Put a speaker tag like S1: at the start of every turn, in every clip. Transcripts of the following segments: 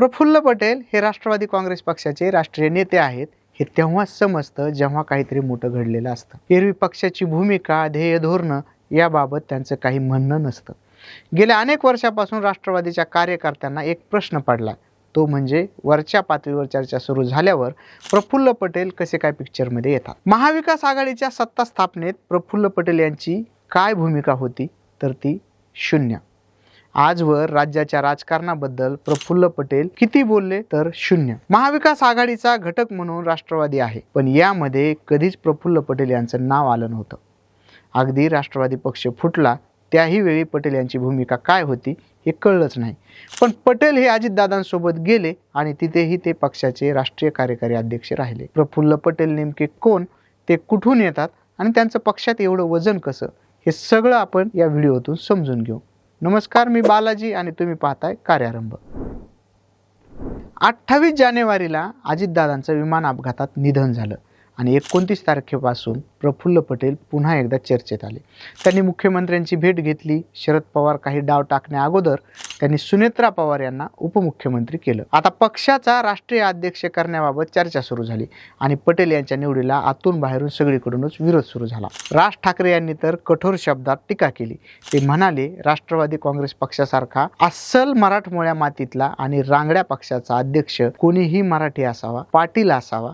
S1: प्रफुल्ल पटेल हे राष्ट्रवादी काँग्रेस पक्षाचे राष्ट्रीय नेते आहेत. हे तेव्हाच समजतं जेव्हा काहीतरी मोठं घडलेलं असतं. एरवी पक्षाची भूमिका ध्येय धोरणं याबाबत त्यांचं काही म्हणणं नसतं. गेल्या अनेक वर्षापासून राष्ट्रवादीच्या कार्यकर्त्यांना एक प्रश्न पडला. तो म्हणजे वरच्या पातळीवर चर्चा सुरू झाल्यावर प्रफुल्ल पटेल कसे काय पिक्चरमध्ये येतात? महाविकास आघाडीच्या सत्ता स्थापनेत प्रफुल्ल पटेल यांची काय भूमिका होती? तर ती शून्य. आजवर राज्याच्या राजकारणाबद्दल प्रफुल्ल पटेल किती बोलले तर शून्य. महाविकास आघाडीचा घटक म्हणून राष्ट्रवादी आहे. पण यामध्ये कधीच प्रफुल्ल पटेल यांचं नाव आलं नव्हतं. अगदी राष्ट्रवादी पक्ष फुटला त्याही वेळी पटेल यांची भूमिका काय होती हे कळलंच नाही. पण पटेल हे अजितदादांसोबत गेले आणि तिथेही ते पक्षाचे राष्ट्रीय कार्यकारी अध्यक्ष राहिले. प्रफुल्ल पटेल नेमके कोण ते कुठून येतात आणि त्यांचं पक्षात एवढं वजन कसं हे सगळं आपण या व्हिडिओतून समजून घेऊ. नमस्कार मी बालाजी आणि तुम्ही पाहताय कार्यारंभ. अठ्ठावीस जानेवारीला अजितदादांचं विमान अपघातात निधन झालं आणि एकोणतीस तारखेपासून प्रफुल्ल पटेल पुन्हा एकदा चर्चेत आले. त्यांनी मुख्यमंत्र्यांची भेट घेतली शरद पवार काही डाव टाकण्या अगोदर त्यांनी सुनेत्रा पवार यांना उपमुख्यमंत्री केलं. आता पक्षाचा राष्ट्रीय अध्यक्ष करण्याबाबत चर्चा सुरू झाली आणि पटेल यांच्या निवडीला आतून बाहेरून सगळीकडूनच विरोध सुरू झाला. राज ठाकरे यांनी तर कठोर शब्दात टीका केली. ते म्हणाले राष्ट्रवादी काँग्रेस पक्षासारखा अस्सल मराठमोळ्या मातीतला आणि रांगड्या पक्षाचा अध्यक्ष कोणीही मराठी असावा पाटील असावा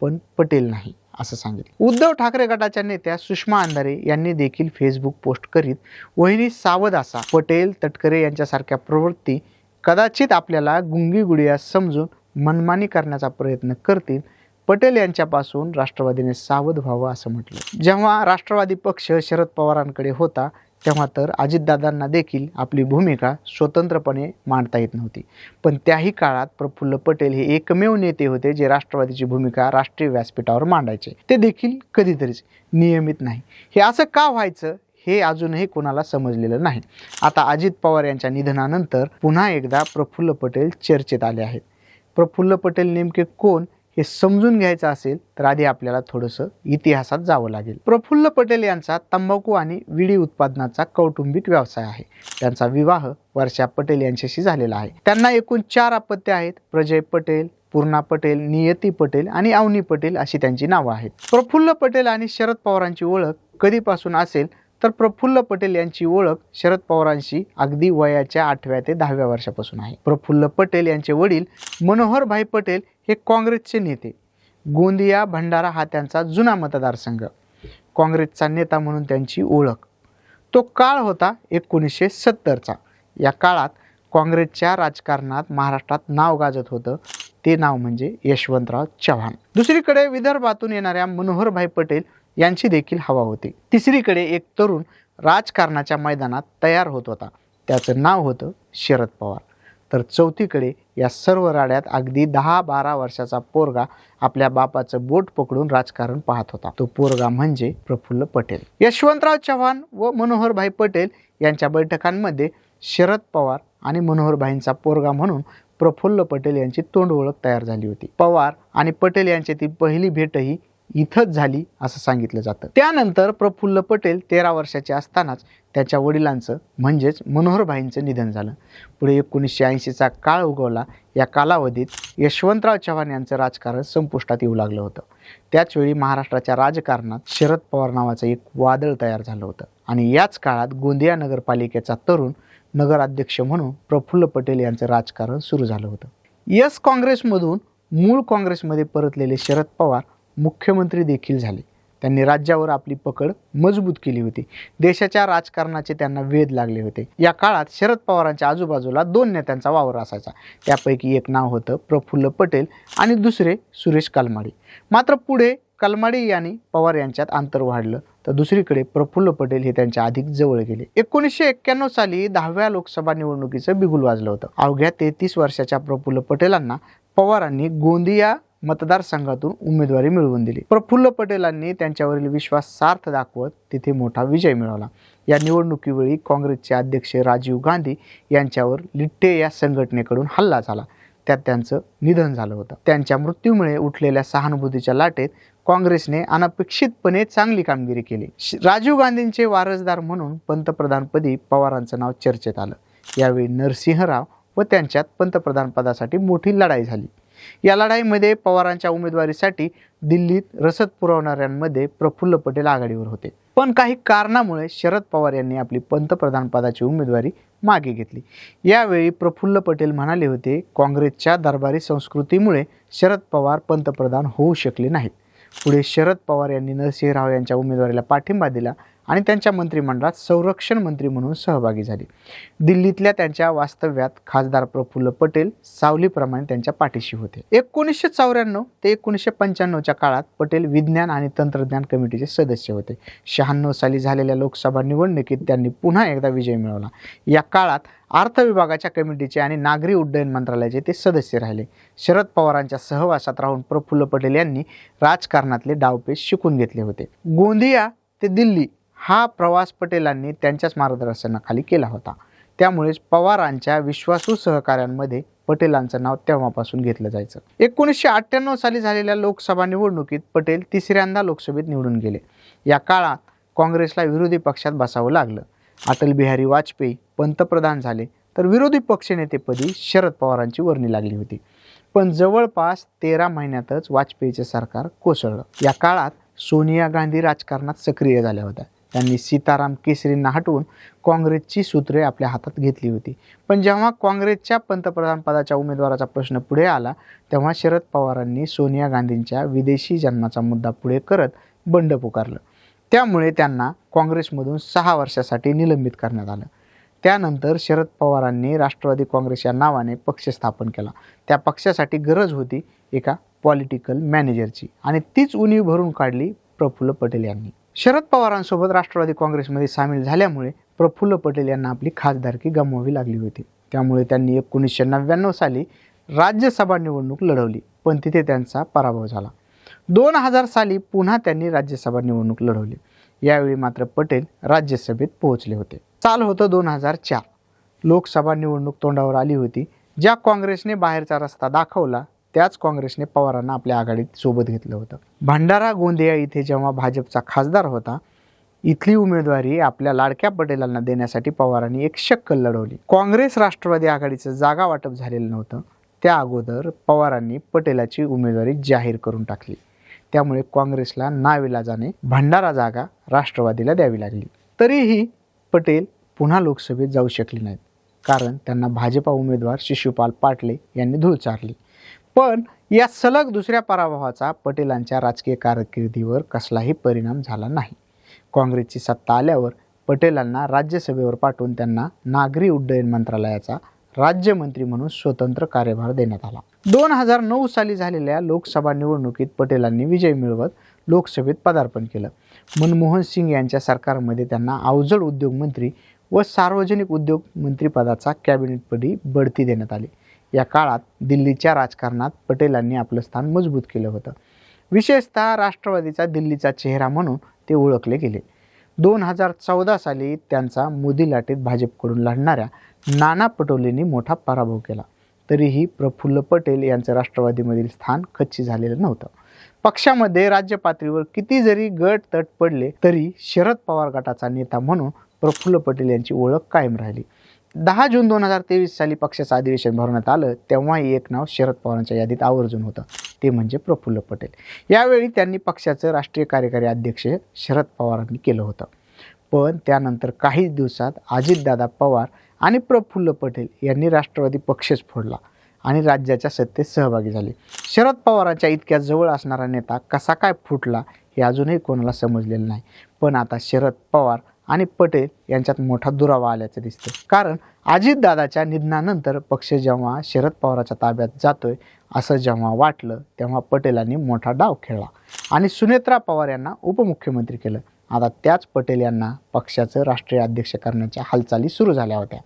S1: पण पटेल नाही असं सांगितलं. उद्धव ठाकरे गटाच्या नेत्या सुषमा अंधारे यांनी देखील फेसबुक पोस्ट करीत वहिनी सावध असा. पटेल तटकरे यांच्यासारख्या प्रवृत्ती कदाचित आपल्याला गुंगी गुडिया समजून मनमानी करण्याचा प्रयत्न करतील. पटेल यांच्यापासून राष्ट्रवादीने सावध व्हावं असं म्हटलं. जेव्हा राष्ट्रवादी पक्ष शरद पवारांकडे होता तेव्हा तर अजितदादांना देखील आपली भूमिका स्वतंत्रपणे मांडता येत नव्हती. पण त्याही काळात प्रफुल्ल पटेल हे एकमेव नेते होते जे राष्ट्रवादीची भूमिका राष्ट्रीय व्यासपीठावर मांडायचे. ते देखील कधीतरीच नियमित नाही. हे असं का व्हायचं हे अजूनही कोणाला समजलेलं नाही. आता अजित पवार यांच्या निधनानंतर पुन्हा एकदा प्रफुल्ल पटेल चर्चेत आले आहेत. प्रफुल्ल पटेल नेमके कोण हे समजून घ्यायचं असेल तर आधी आपल्याला थोडंसं इतिहासात जावं लागेल. प्रफुल्ल पटेल यांचा तंबाखू आणि विडी उत्पादनाचा कौटुंबिक व्यवसाय आहे. त्यांचा विवाह वर्षा पटेल यांच्याशी झालेला आहे. त्यांना एकूण चार अपत्य आहेत. प्रजय पटेल पूर्णा पटेल नियती पटेल आणि अवनी पटेल अशी त्यांची नावं आहेत. प्रफुल्ल पटेल आणि शरद पवारांची ओळख कधीपासून असेल तर प्रफुल्ल पटेल यांची ओळख शरद पवारांशी अगदी वयाच्या आठव्या ते दहाव्या वर्षापासून आहे. प्रफुल्ल पटेल यांचे वडील मनोहरभाई पटेल हे काँग्रेसचे नेते. गोंदिया भंडारा हा त्यांचा जुना मतदारसंघ. काँग्रेसचा नेता म्हणून त्यांची ओळख. तो काळ होता एकोणीसशे सत्तरचा. या काळात काँग्रेसच्या राजकारणात महाराष्ट्रात नाव गाजत होतं. ते नाव म्हणजे यशवंतराव चव्हाण. दुसरीकडे विदर्भातून येणाऱ्या मनोहरभाई पटेल यांची देखील हवा होती. तिसरीकडे एक तरुण राजकारणाच्या मैदानात तयार होत होता. त्याचं नाव होतं शरद पवार. तर चौथीकडे या सर्व राड्यात अगदी दहा बारा वर्षाचा पोरगा आपल्या बापाचं बोट पकडून राजकारण पाहत होता. तो पोरगा म्हणजे प्रफुल्ल पटेल. यशवंतराव चव्हाण व मनोहरभाई पटेल यांच्या बैठकांमध्ये शरद पवार आणि मनोहरभाईंचा पोरगा म्हणून प्रफुल्ल पटेल यांची तोंड ओळख तयार झाली होती. पवार आणि पटेल यांच्यातील पहिली भेटही इथंच झाली असं सांगितलं जातं. त्यानंतर प्रफुल्ल पटेल तेरा वर्षाचे असतानाच त्याच्या वडिलांचं म्हणजेच मनोहरभाईंचं निधन झालं. पुढे एकोणीसशे ऐंशीचा काळ उगवला या कालावधीत यशवंतराव चव्हाण यांचं राजकारण संपुष्टात येऊ लागलं होतं. त्याचवेळी महाराष्ट्राच्या राजकारणात शरद पवार नावाचं एक वादळ तयार झालं होतं. आणि याच काळात गोंदिया नगरपालिकेचा तरुण नगराध्यक्ष म्हणून प्रफुल्ल पटेल यांचं राजकारण सुरू झालं होतं. यस काँग्रेसमधून मूळ काँग्रेसमध्ये परतलेले शरद पवार मुख्यमंत्री देखील झाले. त्यांनी राज्यावर आपली पकड मजबूत केली होती. देशाच्या राजकारणाचे त्यांना वेध लागले होते. या काळात शरद पवारांच्या आजूबाजूला दोन नेत्यांचा वावर असायचा. त्यापैकी एक नाव होतं प्रफुल्ल पटेल आणि दुसरे सुरेश कलमाडी. मात्र पुढे कलमाडी यांनी पवार यांच्यात अंतर वाढलं तर दुसरीकडे प्रफुल्ल पटेल हे त्यांच्या अधिक जवळ गेले. एकोणीसशे एक्क्याण्णव साली दहाव्या लोकसभा निवडणुकीचं बिगुल वाजलं होतं. अवघ्या तेहतीस वर्षाच्या प्रफुल्ल पटेलांना पवारांनी गोंदिया मतदारसंघातून उमेदवारी मिळवून दिली. प्रफुल्ल पटेलांनी त्यांच्यावरील विश्वास सार्थ दाखवत तिथे मोठा विजय मिळवला. या निवडणुकीवेळी काँग्रेसचे अध्यक्ष राजीव गांधी यांच्यावर लिट्टे या संघटनेकडून हल्ला झाला. त्यात त्यांचं निधन झालं होतं. त्यांच्या मृत्यूमुळे उठलेल्या सहानुभूतीच्या लाटेत काँग्रेसने अनपेक्षितपणे चांगली कामगिरी केली. राजीव गांधींचे वारसदार म्हणून पंतप्रधानपदी पवारांचं नाव चर्चेत आलं. यावेळी नरसिंहराव व त्यांच्यात पंतप्रधानपदासाठी मोठी लढाई झाली. या लढाईमध्ये पवारांच्या उमेदवारीसाठी दिल्लीत रसद पुरवणाऱ्यांमध्ये प्रफुल्ल पटेल आघाडीवर होते. पण काही कारणामुळे शरद पवार यांनी आपली पंतप्रधान पदाची उमेदवारी मागे घेतली. यावेळी प्रफुल्ल पटेल म्हणाले होते काँग्रेसच्या दरबारी संस्कृतीमुळे शरद पवार पंतप्रधान होऊ शकले नाहीत. पुढे शरद पवार यांनी नरसिंह राव यांच्या उमेदवारीला पाठिंबा दिला आणि त्यांच्या मंत्रिमंडळात संरक्षण मंत्री म्हणून सहभागी झाले. दिल्लीतल्या त्यांच्या वास्तव्यात खासदार प्रफुल्ल पटेल सावलीप्रमाणे त्यांच्या पाठीशी होते. एकोणीसशे चौऱ्याण्णव ते एकोणीसशे पंच्याण्णवच्या काळात पटेल विज्ञान आणि तंत्रज्ञान कमिटीचे सदस्य होते. शहाण्णव साली झालेल्या लोकसभा निवडणुकीत त्यांनी पुन्हा एकदा विजय मिळवला. या काळात अर्थ विभागाच्या कमिटीचे आणि नागरी उड्डयन मंत्रालयाचे ते सदस्य राहिले. शरद पवारांच्या सहवासात राहून प्रफुल्ल पटेल यांनी राजकारणातले डावपेच शिकून घेतले होते. गोंदिया ते दिल्ली हा प्रवास पटेलांनी त्यांच्याच मार्गदर्शनाखाली केला होता. त्यामुळेच पवारांच्या विश्वासू सहकाऱ्यांमध्ये पटेलांचं नाव तेव्हापासून घेतलं जायचं. एकोणीसशे अठ्ठ्याण्णव साली झालेल्या लोकसभा निवडणुकीत पटेल तिसऱ्यांदा लोकसभेत निवडून गेले. या काळात काँग्रेसला विरोधी पक्षात बसावं लागलं. अटल बिहारी वाजपेयी पंतप्रधान झाले तर विरोधी पक्षनेतेपदी शरद पवारांची वर्णी लागली होती. पण जवळपास तेरा महिन्यातच वाजपेयीचे सरकार कोसळलं. या काळात सोनिया गांधी राजकारणात सक्रिय झाल्या होत्या. त्यांनी सीताराम केसरींना हटवून काँग्रेसची सूत्रे आपल्या हातात घेतली होती. पण जेव्हा काँग्रेसच्या पंतप्रधानपदाच्या उमेदवाराचा प्रश्न पुढे आला तेव्हा शरद पवारांनी सोनिया गांधींच्या विदेशी जन्माचा मुद्दा पुढे करत बंड पुकारलं. त्यामुळे त्यांना काँग्रेसमधून सहा वर्षासाठी निलंबित करण्यात आलं. त्यानंतर शरद पवारांनी राष्ट्रवादी काँग्रेस या नावाने पक्ष स्थापन केला. त्या पक्षासाठी गरज होती एका पॉलिटिकल मॅनेजरची आणि तीच उणीव भरून काढली प्रफुल्ल पटेल यांनी. शरद पवारांसोबत राष्ट्रवादी काँग्रेसमध्ये सामील झाल्यामुळे प्रफुल्ल पटेल यांना आपली खासदारकी गमवावी लागली होती. त्यामुळे त्यांनी एकोणीसशे नव्याण्णव साली राज्यसभा निवडणूक लढवली पण तिथे त्यांचा पराभव झाला. दोन हजार साली पुन्हा त्यांनी राज्यसभा निवडणूक लढवली. यावेळी मात्र पटेल राज्यसभेत पोहोचले होते. चाल होतं दोन हजार चार. लोकसभा निवडणूक तोंडावर आली होती. ज्या काँग्रेसने बाहेरचा रस्ता दाखवला त्याच काँग्रेसने पवारांना आपल्या आघाडीत सोबत घेतलं होतं. भंडारा गोंदिया इथे जेव्हा भाजपचा खासदार होता इथली उमेदवारी आपल्या लाडक्या पटेलांना देण्यासाठी पवारांनी एक शक्कल लढवली. काँग्रेस राष्ट्रवादी आघाडीचं जागा वाटप झालेलं नव्हतं. त्या अगोदर पवारांनी पटेलाची उमेदवारी जाहीर करून टाकली. त्यामुळे काँग्रेसला नाविलाजाने भंडारा जागा राष्ट्रवादीला द्यावी लागली. तरीही पटेल पुन्हा लोकसभेत जाऊ शकले नाहीत. कारण त्यांना भाजपा उमेदवार शिशुपाल पाटले यांनी धूळ चारली. पण या सलग दुसऱ्या पराभवाचा पटेलांच्या राजकीय कारकिर्दीवर कसलाही परिणाम झाला नाही. काँग्रेसची सत्ता आल्यावर पटेलांना राज्यसभेवर पाठवून त्यांना नागरी उड्डयन मंत्रालयाचा राज्यमंत्री म्हणून स्वतंत्र कार्यभार देण्यात आला. दोन हजार नऊ साली झालेल्या लोकसभा निवडणुकीत पटेलांनी विजय मिळवत लोकसभेत पदार्पण केलं. मनमोहन सिंग यांच्या सरकारमध्ये त्यांना अवजड उद्योग मंत्री व सार्वजनिक उद्योग मंत्रिपदाचा कॅबिनेटपदी बढती देण्यात आली. या काळात दिल्लीच्या राजकारणात पटेलांनी आपलं स्थान मजबूत केलं होतं. विशेषतः राष्ट्रवादीचा दिल्लीचा चेहरा म्हणून ते ओळखले गेले. दोन हजार चौदा साली त्यांचा मोदी लाटेत भाजपकडून लढणाऱ्या नाना पटोलेंनी मोठा पराभव केला. तरीही प्रफुल्ल पटेल यांचं राष्ट्रवादीमधील स्थान खच्ची झालेलं नव्हतं. पक्षामध्ये राज्य पातळीवर किती जरी गट तट पडले तरी शरद पवार गटाचा नेता म्हणून प्रफुल्ल पटेल यांची ओळख कायम राहिली. दहा जून दोन हजार तेवीस साली पक्षाचं अधिवेशन भरवण्यात आलं तेव्हाही एक नाव शरद पवारांच्या यादीत आवर्जून होतं. ते म्हणजे प्रफुल्ल पटेल. यावेळी त्यांनी पक्षाचं राष्ट्रीय कार्यकारी अध्यक्ष शरद पवारांनी केलं होतं. पण त्यानंतर काही दिवसात अजितदादा पवार आणि प्रफुल्ल पटेल यांनी राष्ट्रवादी पक्षच फोडला आणि राज्याच्या सत्तेत सहभागी झाले. शरद पवारांच्या इतक्या जवळ असणारा नेता कसा काय फुटला हे अजूनही कोणाला समजलेलं नाही. पण आता शरद पवार आणि पटेल यांच्यात मोठा दुरावा आल्याचं दिसतं कारण अजितदादाच्या निधनानंतर पक्ष जेव्हा शरद पवाराच्या ताब्यात जातोय असं जेव्हा वाटलं तेव्हा पटेलांनी मोठा डाव खेळला. आणि सुनेत्रा पवार यांना उपमुख्यमंत्री केलं. आता त्याच पटेल यांना पक्षाचं राष्ट्रीय अध्यक्ष करण्याच्या हालचाली सुरू झाल्या होत्या.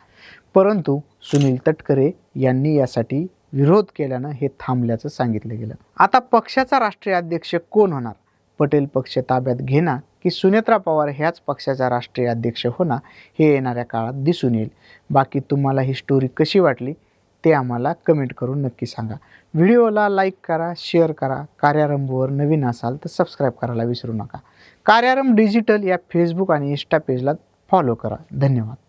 S1: परंतु सुनील तटकरे यांनी यासाठी विरोध केल्यानं हे थांबल्याचं सांगितलं गेलं. आता पक्षाचा राष्ट्रीय अध्यक्ष कोण होणार? पटेल पक्ष ताब्यात घेणार की सुनेत्रा पवार ह्याच पक्षाचा राष्ट्रीय अध्यक्ष होणार हे येणाऱ्या काळात दिसून येईल. बाकी तुम्हाला ही स्टोरी कशी वाटली ते आम्हाला कमेंट करून नक्की सांगा. व्हिडिओला लाईक करा शेअर करा. कार्यारंभवर नवीन असाल तर सबस्क्राईब करायला विसरू नका. कार्यारंभ डिजिटल या फेसबुक आणि इन्स्टा पेजला फॉलो करा. धन्यवाद.